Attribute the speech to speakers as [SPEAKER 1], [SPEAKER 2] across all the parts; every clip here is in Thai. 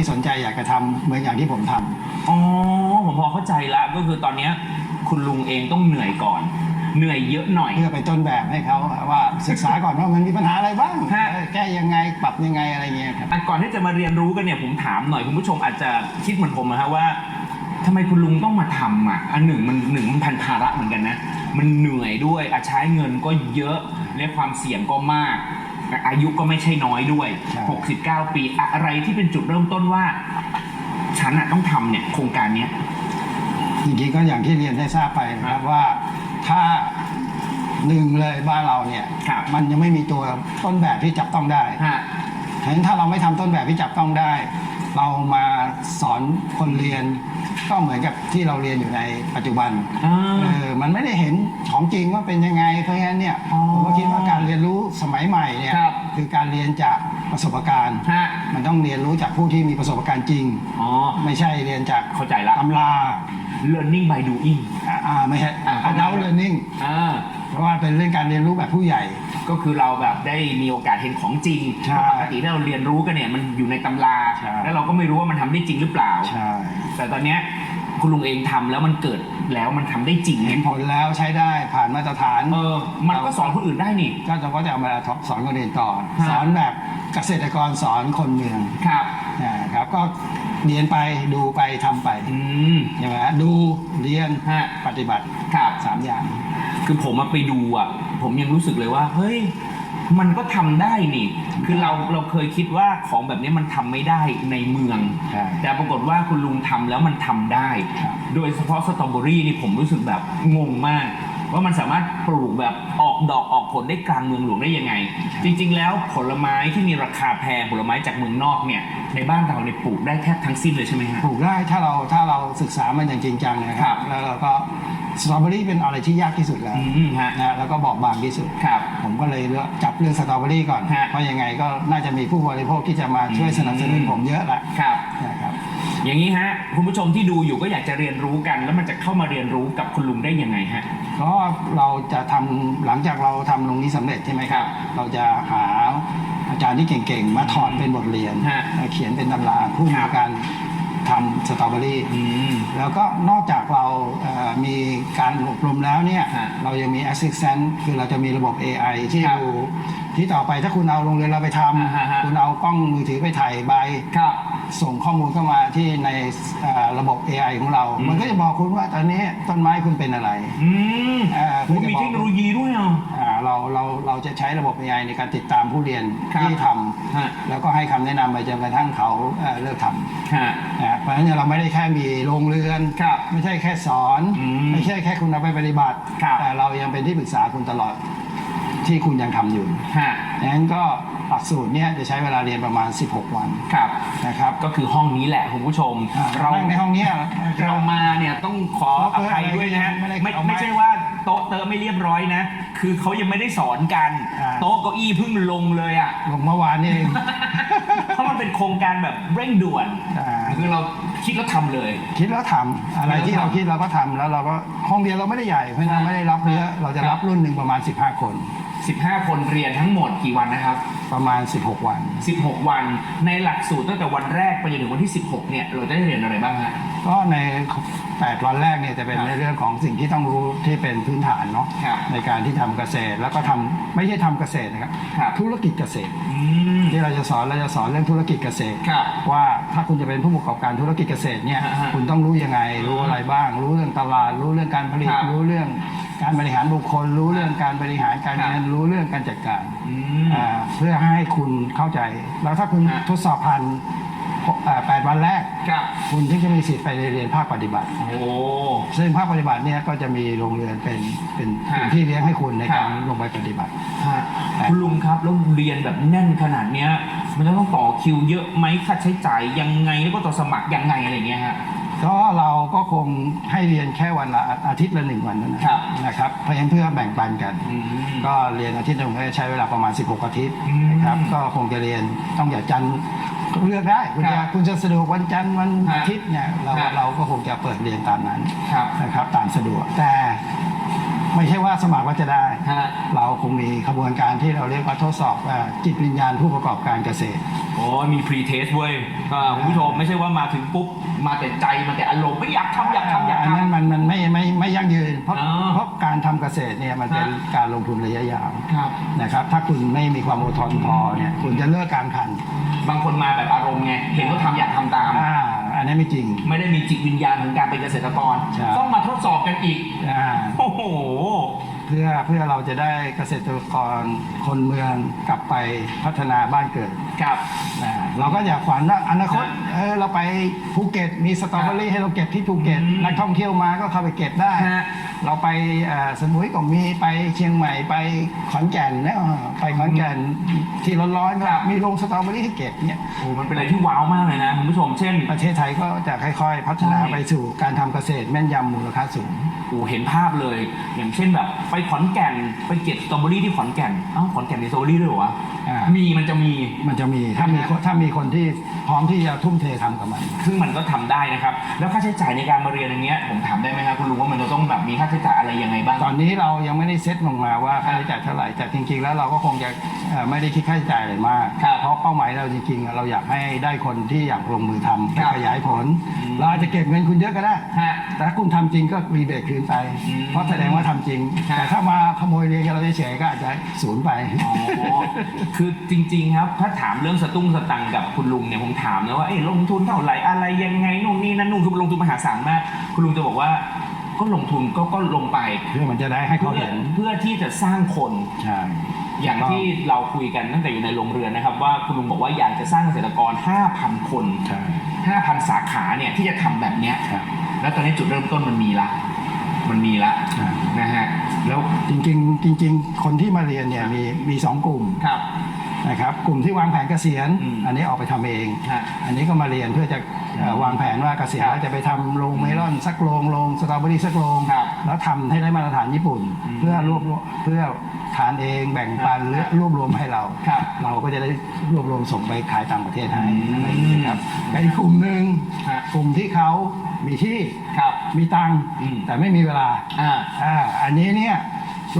[SPEAKER 1] ที่สนใจอยากจะทำเหมือนอย่างที่ผมทำ
[SPEAKER 2] อ๋อผมพอเข้าใจละก็คือตอนเนี้ยคุณลุงเองต้องเหนื่อยก่อน เหนื่อยเยอะหน่อย
[SPEAKER 1] เพื่อไปนต้นแบบให้เขาว่าศึกษาก่อนว่ามันมีปัญหาอะไรบ้าง
[SPEAKER 2] ฮะ
[SPEAKER 1] เออแก้ยังไงปรับยังไงอะไรเงี้ยครับ
[SPEAKER 2] อะก่อนที่จะมาเรียนรู้กันเนี่ยผมถามหน่อยคุณผู้ชมอาจจะคิดเหมือนผมนะฮะว่าทำไมคุณลุงต้องมาทำอะอันหนึ่งมันหนึ่งมันพันภาระเหมือนกันนะ มันเหนื่อยด้วยอาใช้เงินก็เยอะและความเสี่ยงก็มาก อายุก็ไม่ใช่น้อยด้วย
[SPEAKER 1] ใช่
[SPEAKER 2] 69 ปีอะไรที่เป็นจุดเริ่มต้นว่า ฉันอะต้องทำเนี่ยโครงการเนี้ย
[SPEAKER 1] จริงๆก็อย่างที่เรียนได้ทราบไปนะครับว่าถ้าหนึ่งเลยบ้านเราเนี่ย
[SPEAKER 2] ครับ
[SPEAKER 1] มันยังไม่มีตัวต้นแบบที่จับต้องได้
[SPEAKER 2] ฮะ
[SPEAKER 1] ฉะนั้นถ้าเราไม่ทำต้นแบบที่จับต้องได้ เรามาสอนคนเรียน ก็เหมือนกับที่เราเรียนอยู่ในปัจจุบัน
[SPEAKER 2] อ่า
[SPEAKER 1] เออมันไม่ได้เห็นของจริงว่าเป็นยังไงเพราะฉะนั้นเนี่ย
[SPEAKER 2] อ๋อ
[SPEAKER 1] ผมก็คิดว่าการเรียนรู้สมัยใหม่เนี่ย
[SPEAKER 2] ครับ
[SPEAKER 1] คือการเรียนจากประสบการณ์
[SPEAKER 2] ฮะ
[SPEAKER 1] มันต้องเรียนรู้จากผู้ที่มีประสบการณ์จริง
[SPEAKER 2] อ๋อ
[SPEAKER 1] ไม่ใช่เรียนจาก
[SPEAKER 2] เข้าใจละ
[SPEAKER 1] ตำรา
[SPEAKER 2] learning by doing
[SPEAKER 1] อ่าไม่ใช่
[SPEAKER 2] อ่า
[SPEAKER 1] adult learning
[SPEAKER 2] อ่า
[SPEAKER 1] เพราะว่าเป็นเรื่องการเรียนรู้แบบผู้ใหญ่
[SPEAKER 2] ก็คือเราแบบได้มีโอกาสเห็นของจริง
[SPEAKER 1] ใช่
[SPEAKER 2] เพราะปกติที่เราเรียนรู้กันเนี่ยมันอยู่ในตำรา
[SPEAKER 1] ใช่
[SPEAKER 2] แล้วเราก็ไม่รู้ว่ามันทำได้จริงหรือเปล่า
[SPEAKER 1] ใช่
[SPEAKER 2] แต่ตอนเนี้ย คุณลุงเองทำแล้วมันเกิดแล้วมันทำได้จริง
[SPEAKER 1] เห็
[SPEAKER 2] เนี่
[SPEAKER 1] น
[SPEAKER 2] ย
[SPEAKER 1] ผลแล้วใช้ได้ผ่านมาตรฐาน
[SPEAKER 2] เออมันก็สอนคนอื่นได้นี่
[SPEAKER 1] ก็จะก็จะเอามาสอนคนอื่นต่อ
[SPEAKER 2] ฮะ
[SPEAKER 1] สอนแบบเกษตรกรสอนคนเมือง
[SPEAKER 2] ครับ
[SPEAKER 1] นะครับ ก็เรียนไปดูไปทำไป
[SPEAKER 2] อืม
[SPEAKER 1] ใช่ไหมฮะดูเรียน
[SPEAKER 2] ฮะ
[SPEAKER 1] ปฏิบัติ
[SPEAKER 2] ครับ
[SPEAKER 1] สามอย่าง
[SPEAKER 2] คือผมมาไปดูอะ ผมยังรู้สึกเลยว่า เฮ้ย มันก็ทำได้นี่ คือเราเราเคยคิดว่าของแบบนี้มันทำไม่ได้ในเมือง
[SPEAKER 1] ใช่
[SPEAKER 2] แต่ปรากฏว่าคุณลุงทำแล้วมันทำได้
[SPEAKER 1] ครับ
[SPEAKER 2] โดยเฉพาะสตรอเบอรี่นี่ผมรู้สึกแบบงงมาก ว่ามันสามารถปลูกแบบออกดอกออกผลได้กลางเมืองหลวงได้ยังไง จริง ๆ แล้วผลไม้ที่มีราคาแพงผลไม้จากเมืองนอกเนี่ยในบ้านเราเนี่ยปลูกได้แทบทั้งสิ้นเลยใช่ไหมฮะ
[SPEAKER 1] ปลูกได้ถ้าเราถ้าเราศึกษามันอย่างจริงจังนะค
[SPEAKER 2] ครั
[SPEAKER 1] รับ บ แล้วเราก็ สตรอเบอรี่เป็นอะไรที่ยากที่สุดแล้ว
[SPEAKER 2] อืมฮะ
[SPEAKER 1] นะแล้วก็บอกบางที่สุด
[SPEAKER 2] ครับ
[SPEAKER 1] ผมก็เลยเลือกจับเรื่องสตรอเบอรี่ก่อน
[SPEAKER 2] ฮะ
[SPEAKER 1] เพราะยังไงก็น่าจะมีผู้บริโภคที่จะมาช่วยสนับสนุนผมเยอะแหละ
[SPEAKER 2] ครับ
[SPEAKER 1] นะครับ
[SPEAKER 2] อย่างนี้ฮะคุณผู้ชมที่ดูอยู่ก็อยากจะเรียนรู้กัน แล้วมันจะเข้ามาเรียนรู้กับคุณลุงได้ยังไงฮะ
[SPEAKER 1] ก็เราจะทำหลังจากเราทำตรงนี้สำเร็จใช่ไหมครับ เราจะหาอาจารย์ที่เก่งๆ มาถอดเป็นบทเรียน
[SPEAKER 2] ฮะ
[SPEAKER 1] มาเขียนเป็นตำราผู้
[SPEAKER 2] ครั
[SPEAKER 1] มี
[SPEAKER 2] บ
[SPEAKER 1] การ ทำสตรอเบอรี่
[SPEAKER 2] อืม
[SPEAKER 1] แล้วก็นอกจากเราเอ่อมีการอบรมแล้วเนี่ย
[SPEAKER 2] ฮะ
[SPEAKER 1] เรายังมี assistant คือเราจะมีระบบ AI ที่
[SPEAKER 2] ครับ
[SPEAKER 1] ดูที่ต่อไปถ้าคุณเอาโรงเรียนเราไปท
[SPEAKER 2] อ่าฮะฮะำ
[SPEAKER 1] คุณเอากล้องมือถือไปถ่ายใบ
[SPEAKER 2] ครับ
[SPEAKER 1] ส่งข้อมูลเข้ามาที่ในเอ่อระบบ AI ของเรา
[SPEAKER 2] อืม
[SPEAKER 1] มันก็จะบอกคุณว่าตอนนี้ต้นไม้คุณเป็นอะไร
[SPEAKER 2] อืม
[SPEAKER 1] อ่า
[SPEAKER 2] โอ้มีเทคโนโลยีด้วยอะ
[SPEAKER 1] อ่าเราเราเราจะใช้ระบบ AI ในการติดตามผู้เรียน
[SPEAKER 2] ครับ
[SPEAKER 1] ที่ท
[SPEAKER 2] ฮะำ
[SPEAKER 1] แล้วก็ให้คำแนะนำไปจนกระทั่งเขาเอ่อเลิกทำ
[SPEAKER 2] ฮะ
[SPEAKER 1] นะเพราะฉะนั้นเราไม่ได้แค่มีโรงเรือน
[SPEAKER 2] ครับ
[SPEAKER 1] ไม่ใช่แค่สอน
[SPEAKER 2] อืม
[SPEAKER 1] ไม่ใช่แค่คุณเอาไปปฏิบัติ
[SPEAKER 2] ครับ
[SPEAKER 1] แต่เรายังเป็นที่ปรึกษาคุณตลอด ที่คุณยังทำอยู่
[SPEAKER 2] ฮะ
[SPEAKER 1] ดังนั้นก็หลักสูตรเนี้ยจะใช้เวลาเรียนประมาณ 16 วัน
[SPEAKER 2] ครับ
[SPEAKER 1] นะครับ
[SPEAKER 2] ก็คือห้องนี้แหละคุณผู้ชม
[SPEAKER 1] อ่า
[SPEAKER 2] เรา
[SPEAKER 1] นั่งในห้องเนี้ย
[SPEAKER 2] เรามาเนี่ยต้องขออภัยด้วยนะฮะ
[SPEAKER 1] ไม่ได้
[SPEAKER 2] ไม่
[SPEAKER 1] เอาไม้
[SPEAKER 2] ไม่ใช่ว่าโต๊ะเตอะไม่เรียบร้อยนะ คือเขายังไม่ได้สอนกัน
[SPEAKER 1] อ่า
[SPEAKER 2] โต๊ะเก้าอี้เพิ่งลงเลยอะ
[SPEAKER 1] ลงเมื่อวานนี่เอง
[SPEAKER 2] เพราะมันเป็นโครงการแบบเร่งด่วน
[SPEAKER 1] อ่า
[SPEAKER 2] คือเราคิดแล้วทำเลย
[SPEAKER 1] คิดแล้วทำอะไรที่เราคิดเราก็ทำแล้วเราก็ห้องเรียนเราไม่ได้ใหญ่เพราะฉะนั้นไม่ได้รับเยอะเราจะรับรุ่นหนึ่งประมาณ 15 คน
[SPEAKER 2] 15 คนเรียนทั้งหมดกี่วันนะครับ
[SPEAKER 1] ประมาณ 16 วัน
[SPEAKER 2] 16 วันในหลักสูตรตั้งแต่วันแรกไปจนถึงวันที่ 16 เนี่ย เราจะได้เรียนอะไรบ้างฮะ
[SPEAKER 1] ก็ใน 8 วันแรกเนี่ยจะเป็น
[SPEAKER 2] ครับ
[SPEAKER 1] ในเรื่องของสิ่งที่ต้องรู้ที่เป็นพื้นฐานเนาะ
[SPEAKER 2] ครับ
[SPEAKER 1] ในการที่ทำเกษตรแล้วก็ทำไม่ใช่ทำเกษตรนะครับ
[SPEAKER 2] ครับ
[SPEAKER 1] ธุรกิจเกษตร
[SPEAKER 2] อืม
[SPEAKER 1] ที่เราจะสอนเราจะสอนเรื่องธุรกิจเกษตร
[SPEAKER 2] ครับ
[SPEAKER 1] ว่าถ้าคุณจะเป็นผู้ประกอบการธุรกิจเกษตรเนี่ย
[SPEAKER 2] ฮะฮะ
[SPEAKER 1] คุณต้องรู้ยังไง รู้อะไรบ้าง รู้เรื่องตลาด รู้เรื่องการผลิต
[SPEAKER 2] ครับ
[SPEAKER 1] รู้เรื่องการบริหารบุคคล รู้เรื่องการบริหารการ
[SPEAKER 2] ครับ
[SPEAKER 1] เงินรู้เรื่องการจัดการ
[SPEAKER 2] อืม
[SPEAKER 1] อ่าเพื่อให้คุณเข้าใจ แล้วถ้าคุณ
[SPEAKER 2] ฮะ
[SPEAKER 1] ทดสอบผ่านอ่า แปดวันแรก
[SPEAKER 2] ครับ
[SPEAKER 1] คุณถึงจะมีสิทธิ์ไปเรียนภาคปฏิบัติ
[SPEAKER 2] โอ้
[SPEAKER 1] ซึ่งภาคปฏิบัติเนี่ยก็จะมีโรงเรือนเป็นเป็น
[SPEAKER 2] ฮะ
[SPEAKER 1] เป็นที่เลี้ยงให้คุณในการ
[SPEAKER 2] ครับ
[SPEAKER 1] ลงไปปฏิบัติ
[SPEAKER 2] ฮะคุณลุงครับแล้วเรียนแบบแน่นขนาดเนี้ย มันจะต้องต่อคิวเยอะไหมค่าใช้จ่ายยังไงแล้วก็ต่อสมัครยังไงอะไรเงี้ยฮะ
[SPEAKER 1] ก็เราก็คงให้เรียนแค่วันละอาทิตย์ละหนึ่งวันเท่านั้น
[SPEAKER 2] ครับ
[SPEAKER 1] นะครับเพราะฉะนั้นเพื่อแบ่งปันกัน
[SPEAKER 2] อืม
[SPEAKER 1] ก็เรียนอาทิตย์หนึ่งก็จะใช้เวลาประมาณ 16 อาทิตย์
[SPEAKER 2] อืม
[SPEAKER 1] นะครับก็คงจะเรียนต้องอย่าจันทร์เลือกได้คุณ
[SPEAKER 2] ครั
[SPEAKER 1] จะ
[SPEAKER 2] บ
[SPEAKER 1] คุณจะสะดวกวันจันทร์วัน
[SPEAKER 2] ฮะ
[SPEAKER 1] อาทิตย์เนี่ยเรา
[SPEAKER 2] ฮะ
[SPEAKER 1] เราก็คงจะเปิดเรียนตามนั้น
[SPEAKER 2] ครับ
[SPEAKER 1] นะครับตามสะดวกแต่ ไม่ใช่ว่าสมัครว่าจะได้
[SPEAKER 2] ฮะ
[SPEAKER 1] เราคงมีขบวนการที่เราเรียกว่าทดสอบเอ่อจิตวิญญาณผู้ประกอบการเกษตร
[SPEAKER 2] โอ้มีพรีเทสเว้ยอ่าคุณผู้ชมไม่ใช่ว่ามาถึงปุ๊บ มาแต่ใจมาแต่อารมณ์ไม่อยากทำอยากทำอยาก
[SPEAKER 1] อันนั้น
[SPEAKER 2] ทำ
[SPEAKER 1] มันมันไม่ไม่ไม่ยั่งยืน เพราะ
[SPEAKER 2] อ๋อ
[SPEAKER 1] เพราะการทำเกษตรเนี่ยมันเป็น
[SPEAKER 2] ฮะ
[SPEAKER 1] การลงทุนระยะยาว
[SPEAKER 2] ครับ
[SPEAKER 1] นะครับ ถ้าคุณไม่มีความอดทนพอเนี่ยคุณจะเลิกการขัน
[SPEAKER 2] บางคนมาแบบอารมณ์ไง เห็นเขาทำอยากทำตาม
[SPEAKER 1] อ่า อันนี้ไม่จริง
[SPEAKER 2] ไม่ได้มีจิตวิญญาณของการเป็นเกษตรกร
[SPEAKER 1] ใช่
[SPEAKER 2] ต้องมาทดสอบกันอีก
[SPEAKER 1] อ่า
[SPEAKER 2] โอ้โห
[SPEAKER 1] เพื่อเพื่อเราจะได้เกษตรกรคนเมืองกลับไปพัฒนาบ้านเกิด
[SPEAKER 2] ครับ
[SPEAKER 1] อ่าเราก็อยากฝันว่าอนาคต
[SPEAKER 2] ฮะ
[SPEAKER 1] เออเราไปภูเก็ตมีสตรอเบอรี่ให้เราเก็บที่ภูเก็ต
[SPEAKER 2] อืม
[SPEAKER 1] นักท่องเที่ยวมาก็เข้าไปเก็บได้
[SPEAKER 2] ฮะ
[SPEAKER 1] เราไปเอ่อสมุยก็มีไปเชียงใหม่ไปขอนแก่นนะเออไปขอนแก่นที่ร้อนๆก็
[SPEAKER 2] ครับ
[SPEAKER 1] มีโรงสตรอเบอรี่ให้เก็บเนี่ย
[SPEAKER 2] โอ้มันเป็นอะไรที่ว้าวมากเลยนะคุณผู้ชม เช่น
[SPEAKER 1] ประเทศไทยก็จะค่อยๆ พัฒนา
[SPEAKER 2] ใช่
[SPEAKER 1] ไปสู่การทำเกษตรแม่นยำมูลค่าสูง
[SPEAKER 2] โอ้เห็นภาพเลย อย่างเช่นแบบ ไปขอนแก่น ไปเก็บสตรอเบอรี่ที่ขอนแก่น เอ้าขอนแก่นมีสตรอเบอรี่ด้วยเหรอวะ
[SPEAKER 1] อ่ามี
[SPEAKER 2] มีมันจะมี
[SPEAKER 1] มันจะมีถ้ามีคนถ้ามีคนที่พร้อมที่จะทุ่มเททำกับมัน
[SPEAKER 2] ซึ่งมันก็ทำได้นะครับ แล้วค่าใช้จ่ายในการมาเรียนอย่างเงี้ยผมถามได้ไหมครับคุณลุงว่ามันจะต้องแบบมีค่าใช้จ่ายอะไรยังไงบ้าง
[SPEAKER 1] ตอนนี้เรายังไม่ได้เซ็ตลงมาว่าค่าใช้จ่ายเท่าไหร่แต่จริงๆ แล้วเราก็คงจะเอ่อไม่ได้คิดค่าใช้จ่ายอะไรมาก
[SPEAKER 2] ครับ
[SPEAKER 1] เพราะเป้าหมายเราจริงๆ เราอยากให้ได้คนที่อยากลงมือทำ
[SPEAKER 2] ครับ
[SPEAKER 1] ขยายผล
[SPEAKER 2] อืม
[SPEAKER 1] เราอาจจะเก็บเงินคุณเยอะก็ได้
[SPEAKER 2] ฮะ
[SPEAKER 1] แต่ถ้าคุณทำจริงก็รีเบทคืนไป
[SPEAKER 2] อืม
[SPEAKER 1] เพราะแสดงว่าทำจริง
[SPEAKER 2] ครับ
[SPEAKER 1] แต่ถ้ามาขโมยเรียนกับเราเฉยๆก็อาจจะศูนย์ไป
[SPEAKER 2] อ๋อคือจริงๆครับ ถ้าถามเรื่องสตุ้งสตังค์กับคุณลุงเนี่ยผมถามนะว่าเอ้ลงทุนเท่าไหร่อะไรยังไงนู่นนี่นั่นนู่นคือลงทุนมหาศาลมาก คุณลุงจะบอกว่าก็ลงทุนก็ก็ลงไป
[SPEAKER 1] เพื่อมันจะได้ให้เขา
[SPEAKER 2] เพื่อ
[SPEAKER 1] เห็น
[SPEAKER 2] เพื่อที่จะสร้างคน
[SPEAKER 1] ใช่
[SPEAKER 2] อย่างที่เราคุยกันตั้งแต่อยู่ในโรงเรือนนะครับ ว่าคุณลุงบอกว่าอยากจะสร้างเกษตรกร 5,000 คน
[SPEAKER 1] ใช่
[SPEAKER 2] 5,000 สาขาเนี่ยที่จะทำแบบเนี้ย
[SPEAKER 1] ครับ
[SPEAKER 2] แล้วตอนนี้จุดเริ่มต้นมันมีละ มันมีละ
[SPEAKER 1] ใช่
[SPEAKER 2] นะฮะแล้ว
[SPEAKER 1] จริงๆจริง ๆ คนที่มาเรียนเนี่ยมีมีสองกลุ่ม
[SPEAKER 2] ครับ
[SPEAKER 1] นะครับกลุ่มที่วางแผนเกษียณ
[SPEAKER 2] อืม
[SPEAKER 1] อันนี้ออกไปทำเอง
[SPEAKER 2] ฮะ
[SPEAKER 1] อันนี้ก็มาเรียนเพื่อจะเอ่อวางแผนว่าเกษียณแล้วจะไปทำโรงเมลอนสักโรงโรงสตรอเบอรี่สักโรง
[SPEAKER 2] ครับ
[SPEAKER 1] แล้วทำให้ได้มาตรฐานญี่ปุ่น
[SPEAKER 2] อืม
[SPEAKER 1] เพื่อรวบรวมเพื่อทานเองแบ่งปันหรือรวบรวมให้เรา
[SPEAKER 2] ครับ
[SPEAKER 1] เราก็จะได้รวบรวมส่งไปขายต่างประเทศให้
[SPEAKER 2] อืม
[SPEAKER 1] อะไรอย่างนี้ครับแต่อีกกลุ่มหนึ่ง
[SPEAKER 2] ฮะ
[SPEAKER 1] กลุ่มที่เขามีที่
[SPEAKER 2] ครับ
[SPEAKER 1] มีตังค์
[SPEAKER 2] อืม
[SPEAKER 1] แต่ไม่มีเวลา
[SPEAKER 2] อ่า
[SPEAKER 1] อ่าอันนี้เนี่ย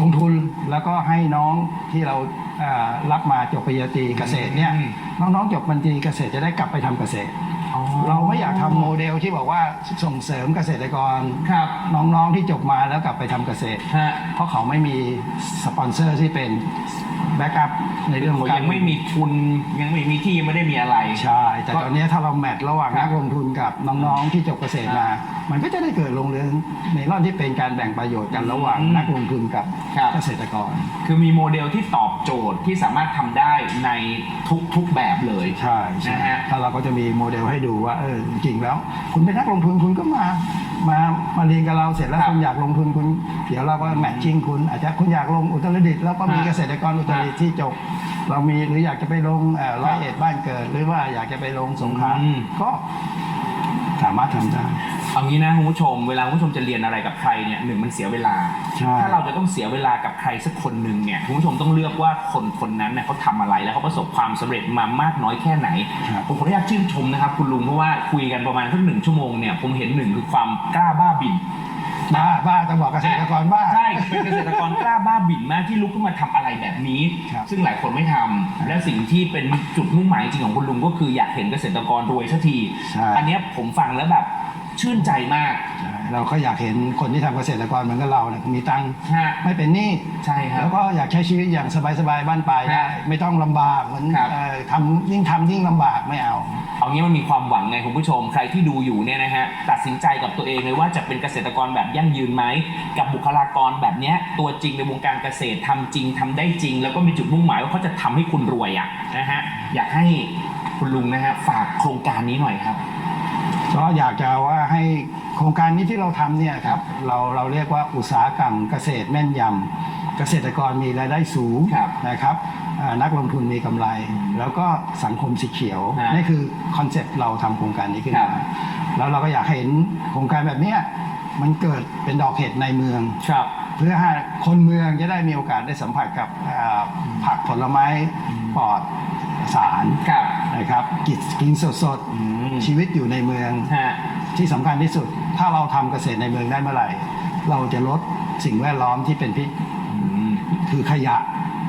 [SPEAKER 1] ลงทุนแล้วก็ให้น้องที่เรา อ่ารับมาจบปริญญาตรีเกษตรเนี่ย
[SPEAKER 2] อืม
[SPEAKER 1] น้องๆจบปริญญาตรีเกษตรจะได้กลับไปทำเกษตร เราไม่อยากทำโมเดลที่บอกว่าส่งเสริมเกษตรกร
[SPEAKER 2] ครับ
[SPEAKER 1] น้องๆที่จบมาแล้วกลับไปทำเกษตร
[SPEAKER 2] ฮะ
[SPEAKER 1] เพราะเขาไม่มีสปอนเซอร์ที่เป็น แบ็กอัพในเรื่องของ
[SPEAKER 2] เขา
[SPEAKER 1] การ
[SPEAKER 2] ยังไม่มีทุนยังไม่มีที่ยังไม่ได้มีอะไร
[SPEAKER 1] ใช่ แต่ตอนนี้ถ้าเราแมทระหว่าง
[SPEAKER 2] ครับ
[SPEAKER 1] นักลงทุนกับน้องๆที่จบเกษตรมา มันก็จะได้เกิดโรงเรือนเมลอนที่เป็นการแบ่งประโยชน์กันระหว่าง
[SPEAKER 2] อืม
[SPEAKER 1] นักลงทุนกับ
[SPEAKER 2] ครับ
[SPEAKER 1] เกษตรกร
[SPEAKER 2] คือมีโมเดลที่ตอบโจทย์ที่สามารถทำได้ในทุกๆแบบเลย
[SPEAKER 1] ใช่ใช่
[SPEAKER 2] นะฮะ
[SPEAKER 1] ถ้าเราก็จะมีโมเดลให้ดูว่าเออจริงๆแล้ว คุณเป็นนักลงทุนคุณก็มา มามาเรียนกับเราเสร็จแล้ว
[SPEAKER 2] ครับ
[SPEAKER 1] คุณอยากลงทุนคุณ เดี๋ยวเราก็แมทชิ่งคุณอาจจะคุณอยากลงอุตรดิตถ์แล้วก็มี
[SPEAKER 2] ฮะ
[SPEAKER 1] เกษตรกรอุตรดิตถ์ที่จบ เรามีหรืออยากจะไปลงเอ่อร้อยเอ็ดบ้านเกิด หรือว่าอยากจะไปลงสงขลา
[SPEAKER 2] อืม
[SPEAKER 1] ก็ สามารถทำได้
[SPEAKER 2] เอางี้นะคุณผู้ชมเวลาคุณผู้ชมจะเรียนอะไรกับใครเนี่ยหนึ่งมันเสียเวลา
[SPEAKER 1] ใช่
[SPEAKER 2] ถ้าเราจะต้องเสียเวลากับใครสักคนหนึ่งเนี่ยคุณผู้ชมต้องเลือกว่าคนคนนั้นเนี่ยเขาทำอะไรแล้วเขาประสบความสำเร็จมามากน้อยแค่ไหน
[SPEAKER 1] ครับ
[SPEAKER 2] ผมขออนุญาตชื่นชมนะครับ คุณลุงเพราะว่าคุยกันประมาณสักหนึ่งชั่วโมงเนี่ยผมเห็นหนึ่งคือความกล้าบ้าบิน
[SPEAKER 1] บ้าบ้าต้องบอกเกษตรกรบ้า
[SPEAKER 2] ใช่เป็นเกษตรกรกล้าบ้าบิ่นมากที่ลุกขึ้นมาทำอะไรแบบนี้
[SPEAKER 1] ครับ
[SPEAKER 2] ซึ่งหลายคนไม่ทำและสิ่งที่เป็นจุดมุ่งหมายจริงของคุณลุงก็คืออยากเห็นเกษตรกรรวยสักที
[SPEAKER 1] ใช่
[SPEAKER 2] อันเนี้ยผมฟังแล้วแบบ ชื่นใจมาก
[SPEAKER 1] ใช่เราก็อยากเห็นคนที่ทำเกษตรกรเหมือนกับเราเนี่ยมีตังค์
[SPEAKER 2] ฮะ
[SPEAKER 1] ไม่เป็นหนี้
[SPEAKER 2] ใช่ครับ
[SPEAKER 1] แล้วก็อยากใช้ชีวิตอย่างสบายๆบ้านปลายได้
[SPEAKER 2] ฮะ
[SPEAKER 1] ไม่ต้องลำบากเหมือน
[SPEAKER 2] ครับ
[SPEAKER 1] เอ่อทำยิ่งทำยิ่งลำบากไม่เอา
[SPEAKER 2] เอางี้มันมีความหวังไงคุณผู้ชม ใครที่ดูอยู่เนี่ยนะฮะตัดสินใจกับตัวเองเลยว่าจะเป็นเกษตรกรแบบยั่งยืนไหมกับบุคลากรแบบเนี้ยตัวจริงในวงการเกษตรทำจริงทำได้จริง แล้วก็มีจุดมุ่งหมายว่าเขาจะทำให้คุณรวยอะนะฮะอยากให้คุณลุงนะฮะฝากโครงการนี้หน่อยครับ
[SPEAKER 1] ก็อยากจะว่าให้โครงการนี้ที่เราทำเนี่ยครับเราเราเรียกว่าอุตสาหกรรมเกษตรแม่นยำเกษตรกรมีรายได้สูง
[SPEAKER 2] ครับ
[SPEAKER 1] นะครับอ่านักลงทุนมีกำไร แล้วก็สังคมสีเขียว
[SPEAKER 2] ฮะ
[SPEAKER 1] นี่คือคอนเซ็ปต์เราทำโครงการนี้ขึ้น
[SPEAKER 2] ครั
[SPEAKER 1] มา
[SPEAKER 2] บ
[SPEAKER 1] แล้วเราก็อยากให้เห็นโครงการแบบเนี้ยมันเกิดเป็นดอกเห็ดในเมือง
[SPEAKER 2] ครับ
[SPEAKER 1] เพื่อให้คนเมืองจะได้มีโอกาสได้สัมผัสกับอ่าผักผลไม้ปลอดสาร
[SPEAKER 2] ครับ
[SPEAKER 1] นะครับกินกินสด
[SPEAKER 2] อืม
[SPEAKER 1] ๆ ชีวิตอยู่ในเมือง
[SPEAKER 2] ฮะ
[SPEAKER 1] ที่สำคัญที่สุด ถ้าเราทำเกษตรในเมืองได้เมื่อไหร่ เราจะลดสิ่งแวดล้อมที่เป็นพิษ
[SPEAKER 2] อืม
[SPEAKER 1] คือขยะ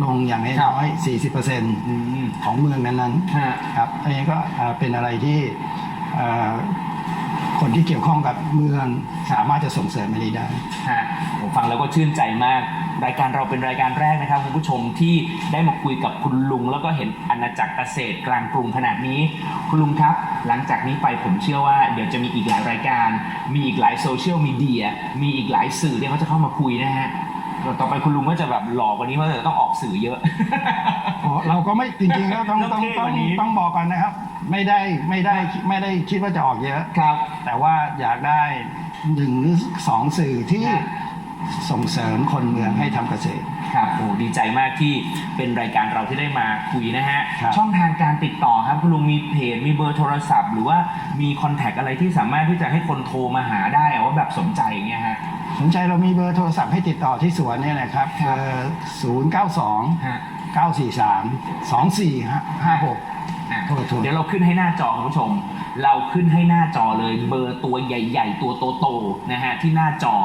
[SPEAKER 1] ลงอย่าง
[SPEAKER 2] ครับ
[SPEAKER 1] น้อยๆ40%
[SPEAKER 2] อืม
[SPEAKER 1] ของเมืองนั้น
[SPEAKER 2] ฮะ
[SPEAKER 1] ๆครับอันนี้ก็เอ่อเป็นอะไรที่เอ่อคนที่เกี่ยวข้องกับเมืองสามารถจะส่งเสริมอันนี้ได้
[SPEAKER 2] ฮะผมฟังแล้วก็ชื่นใจมาก รายการเราเป็นรายการแรกนะครับคุณผู้ชมที่ได้มาคุยกับคุณลุง แล้วก็เห็นอาณาจักรเกษตรกลางกรุงขนาดนี้ คุณลุงครับ หลังจากนี้ไปผมเชื่อว่า เดี๋ยวจะมีอีกหลายรายการ มีอีกหลายโซเชียลมีเดียมีอีกหลายสื่อที่เขาจะเข้ามาคุยนะฮะต่อไปคุณลุงก็จะแบบหล่อกว่านี้เพราะจะต้องออกสื่อเยอะ
[SPEAKER 1] อ๋อเราก็ไม่จริงๆก็ต้อง
[SPEAKER 2] ต้อง
[SPEAKER 1] ต้อง
[SPEAKER 2] เท่
[SPEAKER 1] ต้
[SPEAKER 2] ก
[SPEAKER 1] อง
[SPEAKER 2] ว่านี้
[SPEAKER 1] ต้องบอกกันนะครับ ไม่ได้ไม่ได้ไม่ได้คิดว่าจะออกเยอะ
[SPEAKER 2] ครับ
[SPEAKER 1] แต่ว่าอยากได้หนึ่งหรือสองสื่อที่
[SPEAKER 2] ครับ
[SPEAKER 1] ส่งเสริมคนเมืองให้ทำเกษตร
[SPEAKER 2] ครับโอ้ดีใจมากที่เป็นรายการเราที่ได้มาคุยนะฮะ
[SPEAKER 1] ครับ
[SPEAKER 2] ช่องทางการติดต่อครับคุณลุงมีเพจมีเบอร์โทรศัพท์ หรือว่ามีคอนแทคอะไรที่สามารถที่จะให้คนโทรมาหาได้อะว่าแบบสนใจอย่างเงี้ยฮะ
[SPEAKER 1] สนใจเรามีเบอร์โทรศัพท์ให้ติดต่อที่สวนเนี่ยนะครับ
[SPEAKER 2] ค
[SPEAKER 1] เบ
[SPEAKER 2] รับ
[SPEAKER 1] อร์ศูนย์เก้าสอง
[SPEAKER 2] ฮะ
[SPEAKER 1] เก้าสี่สามสองสี่ห้าหก
[SPEAKER 2] อะ
[SPEAKER 1] โทษโทษ
[SPEAKER 2] เดี๋ยวเราขึ้นให้หน้าจอคุณผู้ชม เราขึ้นให้หน้าจอเลยเบอร์ตัวใหญ่ ๆ ตัวโตๆนะฮะที่หน้าจอ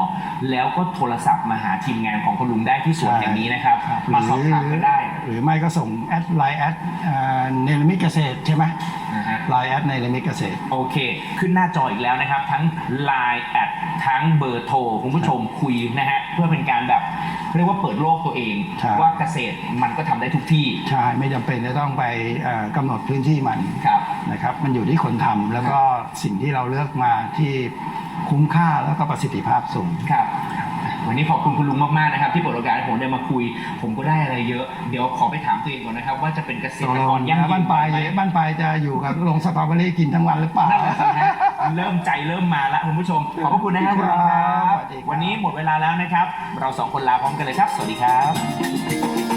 [SPEAKER 2] แล้วก็โทรศัพท์มาหาทีมงานของคุณลุงได้ที่สวนแห่งนี้นะครับ
[SPEAKER 1] ครับ
[SPEAKER 2] มาสอบถามกันได้
[SPEAKER 1] หรือไม่ก็ส่งแอดไลน์แอดเนลมิตเกษตรใช่ไหม
[SPEAKER 2] นะฮะ
[SPEAKER 1] ไลน์แอดเนลมิตเกษตร
[SPEAKER 2] โอเค ขึ้นหน้าจออีกแล้วนะครับ ทั้ง Line แอดทั้งเบอร์โทรคุณผู้ชมคุยนะฮะเพื่อเป็นการแบบเรียกว่าเปิดโลกตัวเอง
[SPEAKER 1] ครับ
[SPEAKER 2] ว่าเกษตรมันก็ทำได้ทุกที่
[SPEAKER 1] ใช่ ไม่จำเป็นจะต้องไปเอ่อกำหนดพื้นที่มัน
[SPEAKER 2] ครับ
[SPEAKER 1] นะครับ มันอยู่ที่คนทำแล้วก็สิ่งที่เราเลือกมาที่คุ้มค่าแล้วก็ประสิทธิภาพสูง
[SPEAKER 2] ครับวันนี้ขอบคุณคุณลุงมากๆนะครับ ที่เปิดโอกาสให้ผมได้มาคุย ผมก็ได้อะไรเยอะ เดี๋ยวขอไปถามตัวเองก่อนนะครับ ว่าจะเป็นเกษ
[SPEAKER 1] ต
[SPEAKER 2] ต
[SPEAKER 1] ก
[SPEAKER 2] ร
[SPEAKER 1] ล
[SPEAKER 2] ก
[SPEAKER 1] ง
[SPEAKER 2] รยั่งยืน
[SPEAKER 1] บ้านปลาย
[SPEAKER 2] ไหม
[SPEAKER 1] บ้านปลายจะอยู่กับโรงสตรอเบอรี่กินทั้งวันหรือเปล่า
[SPEAKER 2] นั่นแหละสิฮะเริ่มใจเริ่มมาแล้วคุณผู้ชม ขอบพระคุณนะครับคุณลุงค
[SPEAKER 1] ครั
[SPEAKER 2] รับ
[SPEAKER 1] สวัสดีครับ
[SPEAKER 2] วันนี้หมดเวลาแล้วนะครับ เราสองคนลาพร้อมกันเลยครับ สวัสดีครับ